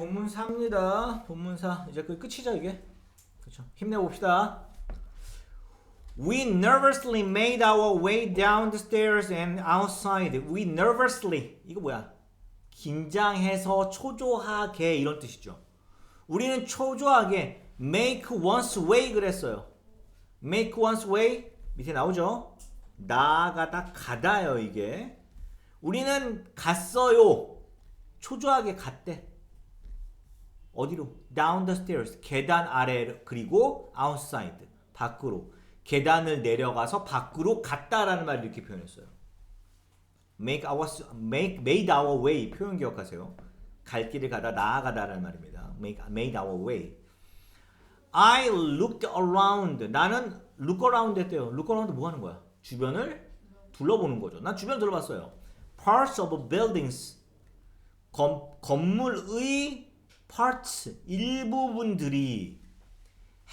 본문사입니다. 본문사 이제 그 끝이죠 이게. 그렇죠. 힘내봅시다. We nervously made our way down the stairs and outside. We nervously 이거 뭐야? 긴장해서 초조하게 이런 뜻이죠. 우리는 초조하게 make one's way 그랬어요. make one's way 밑에 나오죠. 나아가다 가다요 이게. 우리는 갔어요. 초조하게 갔대. 어디로? Down the stairs. 계단 아래 그리고 outside. 밖으로. 계단을 내려가서 밖으로 갔다라는 말을 이렇게 표현했어요. Make our make made our way 표현 기억하세요. 갈 길을 가다 나아가다라는 말입니다. Make made our way. I looked around. 나는 look around 했대요. look around 뭐 하는 거야? 주변을 둘러보는 거죠. 난 주변 둘러봤어요. Parts of buildings. 건, 건물의 parts 일부분들이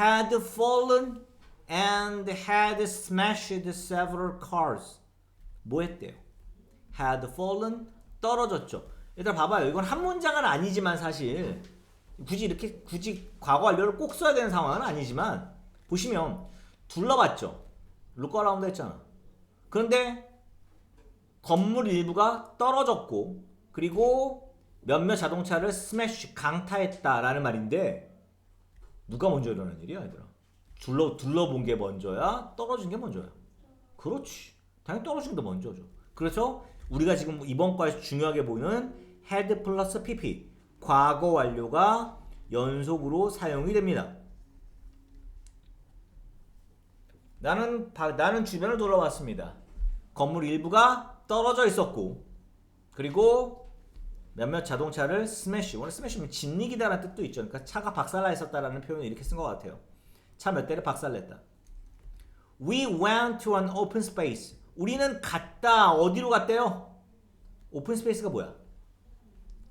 had fallen and had smashed several cars. 뭐 했대요? had fallen 떨어졌죠. 일단 봐봐요. 이건 한 문장은 아니지만 사실 굳이 이렇게 굳이 과거 완료를 꼭 써야 되는 상황은 아니지만 보시면 둘러봤죠. look around 했잖아. 그런데 건물 일부가 떨어졌고 그리고 몇몇 자동차를 스매시 강타했다라는 말인데 누가 먼저 일어난 일이야 얘들아? 둘러 둘러본 게 먼저야? 떨어진 게 먼저야? 그렇지. 당연히 떨어진 게 먼저죠. 그래서 우리가 지금 이번 과에서 중요하게 보는 had 플러스 pp 과거 완료가 연속으로 사용이 됩니다. 나는 바- 나는 주변을 돌아봤습니다. 건물 일부가 떨어져 있었고 그리고 몇몇 자동차를 스매시 원래 스매시면 짓이기다라는 뜻도 있죠. 그러니까 차가 박살나 있었다라는 표현을 이렇게 쓴 것 같아요. 차 몇 대를 박살냈다. We went to an open space. 우리는 갔다. 어디로 갔대요? 오픈 스페이스가 뭐야?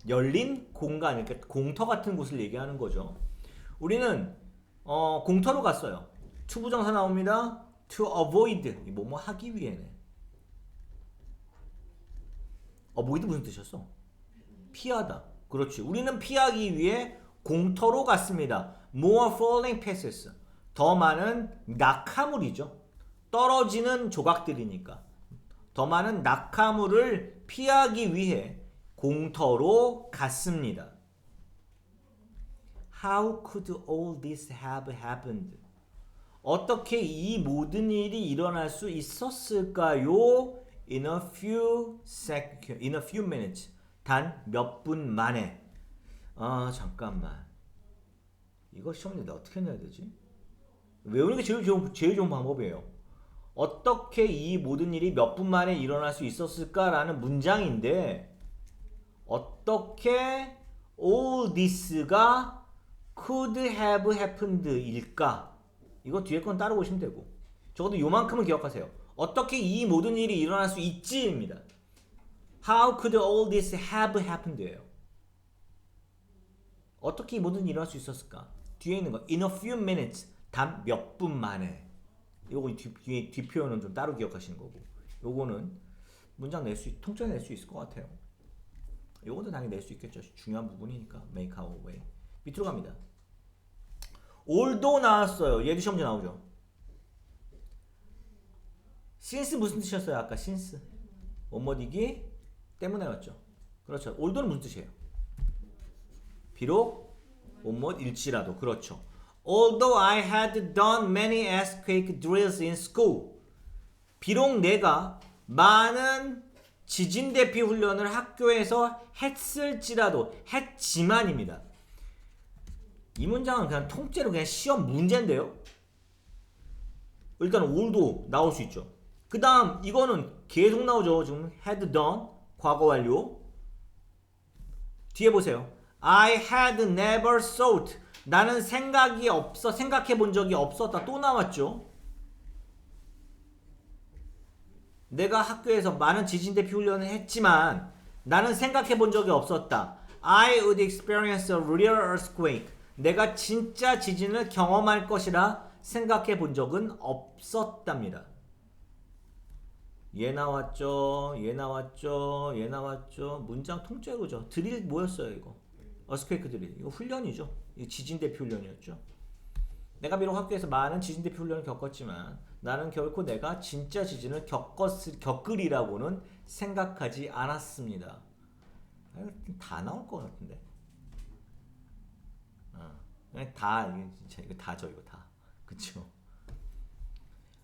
열린 공간, 그러니까 공터 같은 곳을 얘기하는 거죠. 우리는 어, 공터로 갔어요. to 부정사 나옵니다. to avoid 뭐뭐 하기 위해네. avoid 무슨 뜻이었어? 피하다. 그렇지. 우리는 피하기 위해 공터로 갔습니다. More falling pieces. 더 많은 낙하물이죠. 떨어지는 조각들이니까. 더 많은 낙하물을 피하기 위해 공터로 갔습니다. How could all this have happened? 어떻게 이 모든 일이 일어날 수 있었을까요? In a few sec, in a few minutes. 단 몇 분 만에. 아 잠깐만. 이거 시험인데 어떻게 내야 되지? 외우는 게 제일 좋은 제일 좋은 방법이에요. 어떻게 이 모든 일이 몇 분 만에 일어날 수 있었을까라는 문장인데 어떻게 all this가 could have happened일까? 이거 뒤에 건 따로 보시면 되고 적어도 요만큼은 기억하세요. 어떻게 이 모든 일이 일어날 수 있지입니다. How could all this have happened예요. 어떻게 이 모든 일어날 수 있었을까? 뒤에 있는 거 in a few minutes 단 몇 분 만에 요거 뒤, 뒤 표현은 좀 따로 기억하시는 거고 요거는 문장 낼 수 통째로 낼수 있을 것 같아요. 요것도 당연히 낼 수 있겠죠. 중요한 부분이니까 make our way 밑으로 갑니다. 올도 나왔어요. 얘도 시험지 나오죠. since 무슨 뜻이었어요? 아까 since 원머디기 때문에 왔죠. 그렇죠. 올도는 무슨 뜻이에요? 비록 원머일지라도 그렇죠. Although I had done many earthquake drills in school, 비록 내가 많은 지진 대피 훈련을 학교에서 했을지라도 했지만입니다. 이 문장은 그냥 통째로 그냥 시험 문제인데요. 일단 올도 나올 수 있죠. 그 다음 이거는 계속 나오죠. 지금 had done 과거 완료. 뒤에 보세요. I had never thought. 나는 생각이 없어 생각해 본 적이 없었다. 또 나왔죠. 내가 학교에서 많은 지진 대피 훈련을 했지만 나는 생각해 본 적이 없었다. I would experience a real earthquake. 내가 진짜 지진을 경험할 것이라 생각해 본 적은 없었답니다. 얘 나왔죠. 얘 나왔죠. 얘 나왔죠. 문장 통째로죠. 드릴 뭐였어요, 이거? 어스퀘이크들이 이거 훈련이죠. 이 지진 대피 훈련이었죠. 내가 비록 학교에서 많은 지진 대피 훈련을 겪었지만 나는 결코 내가 진짜 지진을 겪었을 겪으리라고는 생각하지 않았습니다. 아, 이거 다 나올 것 같은데. 어, 다 이게 진짜 이거 다죠 이거 다. 그쵸?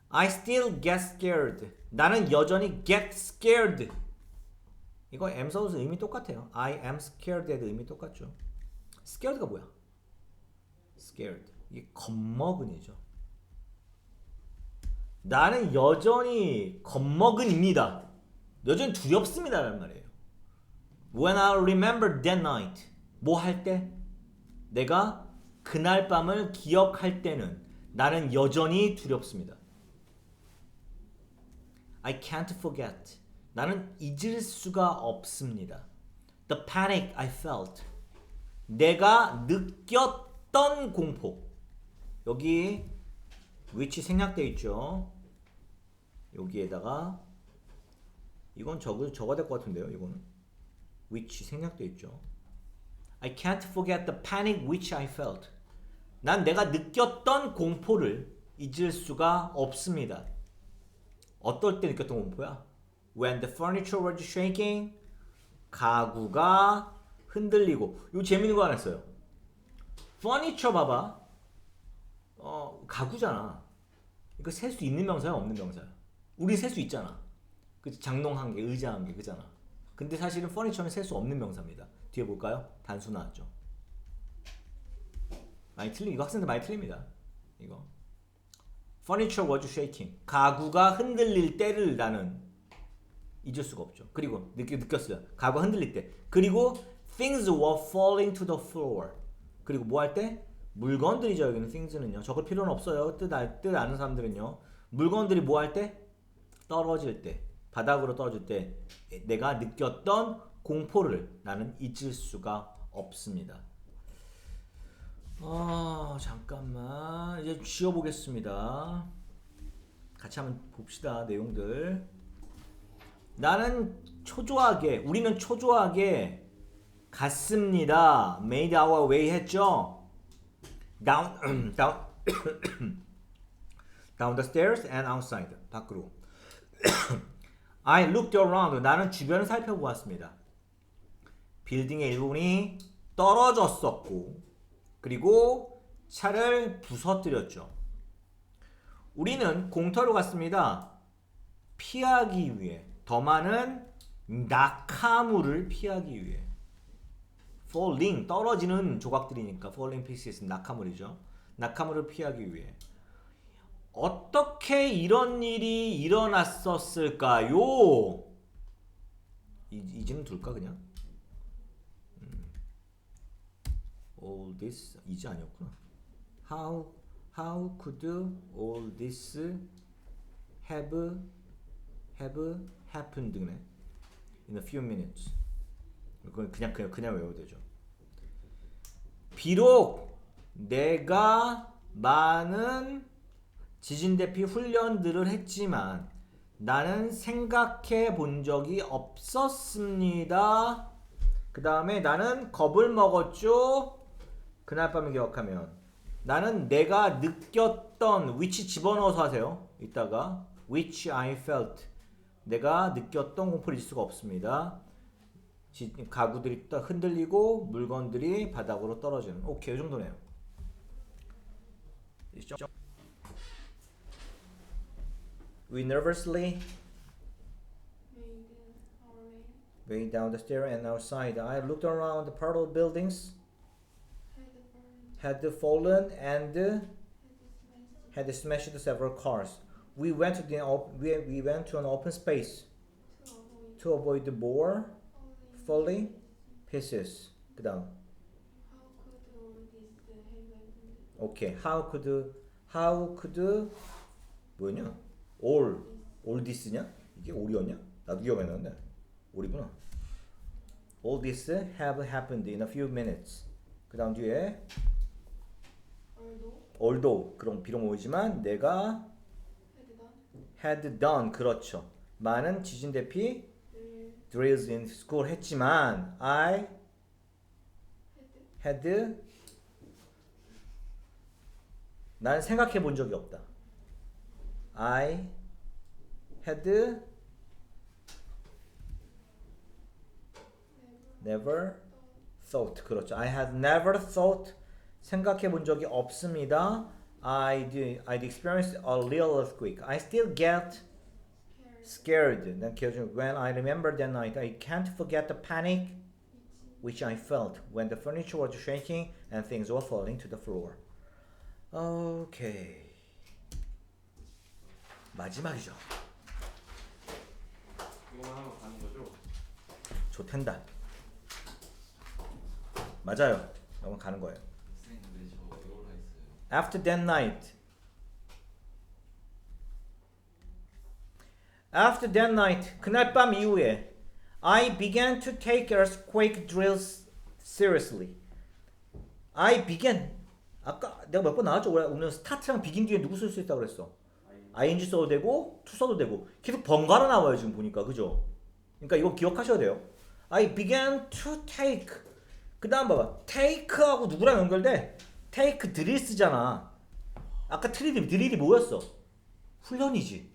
I still get scared. 나는 여전히 get scared. 이거 am 서울서 의미 똑같아요. I am scared의 의미 똑같죠. scared가 뭐야? scared. 이게 겁먹은이죠. 나는 여전히 겁먹은입니다. 여전히 두렵습니다라는 말이에요. When I remember that night. 뭐 할 때? 내가 그날 밤을 기억할 때는 나는 여전히 두렵습니다. I can't forget. 나는 잊을 수가 없습니다. The panic I felt. 내가 느꼈던 공포. 여기 which 생략되어 있죠. 여기에다가 이건 적어 적어야 될것 같은데요. 이거는 which 생략되어 있죠. I can't forget the panic which I felt. 난 내가 느꼈던 공포를 잊을 수가 없습니다. 어떨 때 느꼈던 공포야? When the furniture was shaking, 가구가 흔들리고. 요 재밌는 거 하나 있어요. furniture 봐봐. 어 가구잖아. 이거 셀 수 있는 명사야 없는 명사야? 우리 셀 수 있잖아. 그 장롱 한 개, 의자 한 개, 그잖아. 근데 사실은 furniture는 셀 수 없는 명사입니다. 뒤에 볼까요? 단수 나왔죠. 많이 틀리 이거 학생들 많이 틀립니다. 이거. Furniture was shaking. 가구가 흔들릴 때를 나는 잊을 수가 없죠. 그리고 느끼, 느꼈어요. 가구가 흔들릴 때. 그리고 things were falling to the floor. 그리고 뭐 할 때? 물건들이죠. 여기는 things는요. 적을 필요는 없어요. 뜻, 알, 뜻 아는 사람들은요. 물건들이 뭐 할 때? 떨어질 때. 바닥으로 떨어질 때 내가 느꼈던 공포를 나는 잊을 수가 없습니다. 아 잠깐만 이제 지워보겠습니다. 같이 한번 봅시다 내용들. 나는 초조하게 우리는 초조하게 갔습니다. Made our way 했죠. Down down down the stairs and outside 밖으로. I looked around. 나는 주변을 살펴보았습니다. 빌딩의 일부분이 떨어졌었고 그리고 차를 부서뜨렸죠. 우리는 공터로 갔습니다. 피하기 위해 더 많은 낙하물을 피하기 위해 falling 떨어지는 조각들이니까 falling pieces 낙하물이죠. 낙하물을 피하기 위해 어떻게 이런 일이 일어났었을까요? 이, 이제는 둘까 그냥? All this 이제 아니었구나. How how could all this have have happened 네 in a few minutes. 그건 그냥 그냥 그냥 외워도 되죠. 비록 내가 많은 지진 대피 훈련들을 했지만 나는 생각해 본 적이 없었습니다. 그 다음에 나는 겁을 먹었죠. 그날 밤을 기억하면 나는 내가 느꼈던 which 집어넣어서 하세요. 이따가 which I felt 내가 느꼈던 공포를 잊을 수가 없습니다. 지- 가구들이 또 흔들리고 물건들이 바닥으로 떨어지는 오케이 이 정도네요. We nervously way, down the stair and outside. I looked around the of buildings had burned, had fallen and had smashed had smashed several cars. We went to the op- we, we went to an open space to avoid to avoid the more falling. falling pieces. 그다음 How could all this have happened? 오케이. How could how could 뭐냐? all all this냐? 이게 all이었냐? 나도 기억 안 나는데 all이구나. All this have happened in a few minutes. 그다음 뒤에 Although 그럼 비록 모이지만 내가 had done 그렇죠. 많은 지진 대피 drills in school 했지만 I had had 난 생각해 본 적이 없다. I had never thought 그렇죠. I had never thought 생각해 본 적이 없습니다. I did, I'd experienced a real earthquake. I still get scared. 난 기억 중 when I remember that night, I can't forget the panic which I felt when the furniture was shaking and things were falling to the floor. 오케이. 마지막이죠. 이거만 하면 가는 거죠? 좋텐다. 맞아요. 너무 가는 거예요. After that night. After that night, 그날 밤 이후에 I began to take earthquake drills seriously. I began. 아까 내가 몇 번 나왔죠? 오늘 스타트랑 begin 뒤에 누구 쓸 수 있다고 그랬어? ing 써도 되고 to 써도 되고 계속 번갈아 나와요 지금 보니까 그죠? 그러니까 이거 기억하셔야 돼요. I began to take. 그 다음 봐봐. take하고 누구랑 연결돼? Take 드릴스잖아. 아까 트릴이 드릴이 뭐였어? 훈련이지.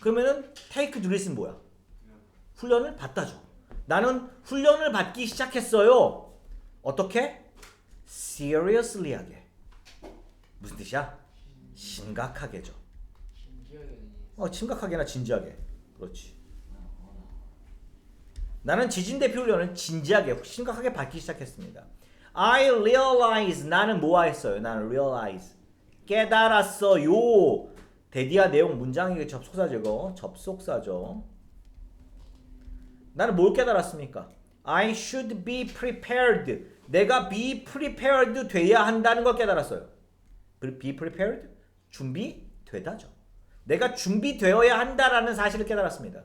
그러면은 take 드릴스는 뭐야? 훈련을 받다죠. 나는 훈련을 받기 시작했어요. 어떻게? seriously 하게. 무슨 뜻이야? 심각하게죠. 어, 심각하게나 진지하게. 그렇지. 나는 지진 대피 훈련을 진지하게, 심각하게 받기 시작했습니다. I realize 나는 뭐 했어요? 나는 realize 깨달았어요. 대디아 내용 문장의 접속사죠. 이거. 접속사죠. 나는 뭘 깨달았습니까? I should be prepared. 내가 be prepared 돼야 한다는 걸 깨달았어요. be prepared? 준비되다죠. 내가 준비되어야 한다라는 사실을 깨달았습니다.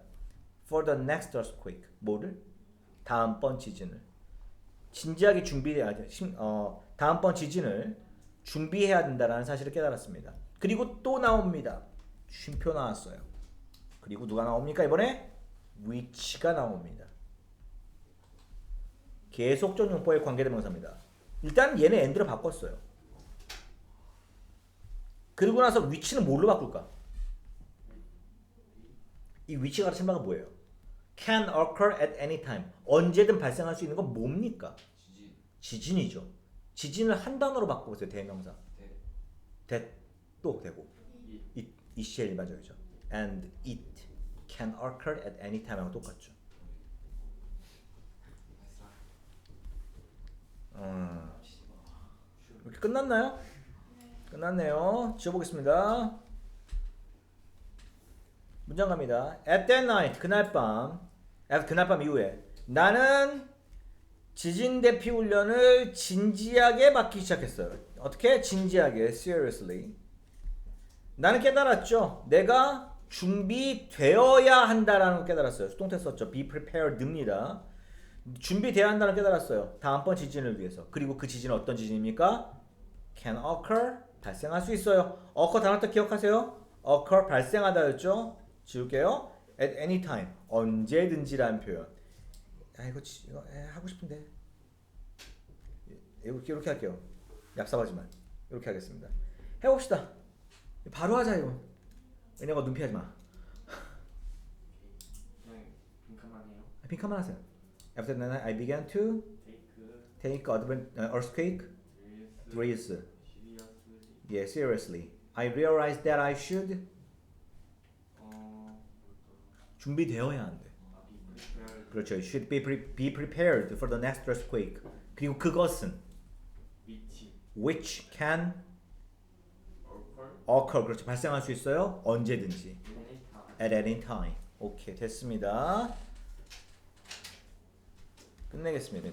For the next earthquake. 뭐를? 다음번 지진을. 진지하게 준비해야 어, 다음번 지진을 준비해야 된다라는 사실을 깨달았습니다. 그리고 또 나옵니다. 쉼표 나왔어요. 그리고 누가 나옵니까 이번에? which가 나옵니다. 계속적 용법에 관계대명사입니다. 일단 얘는 and로 바꿨어요. 그리고 나서 위치는 뭘로 바꿀까? 이 위치 가르치는 바가 뭐예요? Can occur at any time. 언제든 발생할 수 있는 건 뭡니까? 지진 지진이죠. 지진을 한 단어로 바꿔보세요. 대명사. 대 that 또 되고 이 it, it 제일 일반적이죠. And it can occur at any time하고 똑같죠. 음, 이렇게 끝났나요? 끝났네요. 지워보겠습니다. 문장 갑니다. At that night, 그날 밤, 그날 밤 이후에 나는 지진 대피 훈련을 진지하게 받기 시작했어요. 어떻게? 진지하게, seriously. 나는 깨달았죠. 내가 준비되어야 한다라는 걸 깨달았어요. 수동태 썼죠. be prepared입니다. 준비돼야 한다는 걸 깨달았어요. 다음번 지진을 위해서. 그리고 그 지진은 어떤 지진입니까? can occur 발생할 수 있어요. occur 단어 또 기억하세요. occur 발생하다였죠. 지울게요. at any time 언제든지라는 표현. 아 이거 지- 이거 에, 하고 싶은데 이렇게 이렇게 할게요. 얍삽하지만 이렇게 하겠습니다. 해봅시다. 바로 하자 이거. 얘네가 눈 피하지 마. 그냥 빈칸만 해요. 빈칸만 하세요. After that, I began to 테이크 take advan- uh, earthquake 드레스. 시리어스 Yeah, seriously. I realized that I should 어 준비되어야 한대. 그렇죠. Should be pre- be prepared for the next earthquake. 그리고 그것은 which can occur. 그렇죠. 발생할 수 있어요. 언제든지. At any time. 오케이 됐습니다. 끝내겠습니다.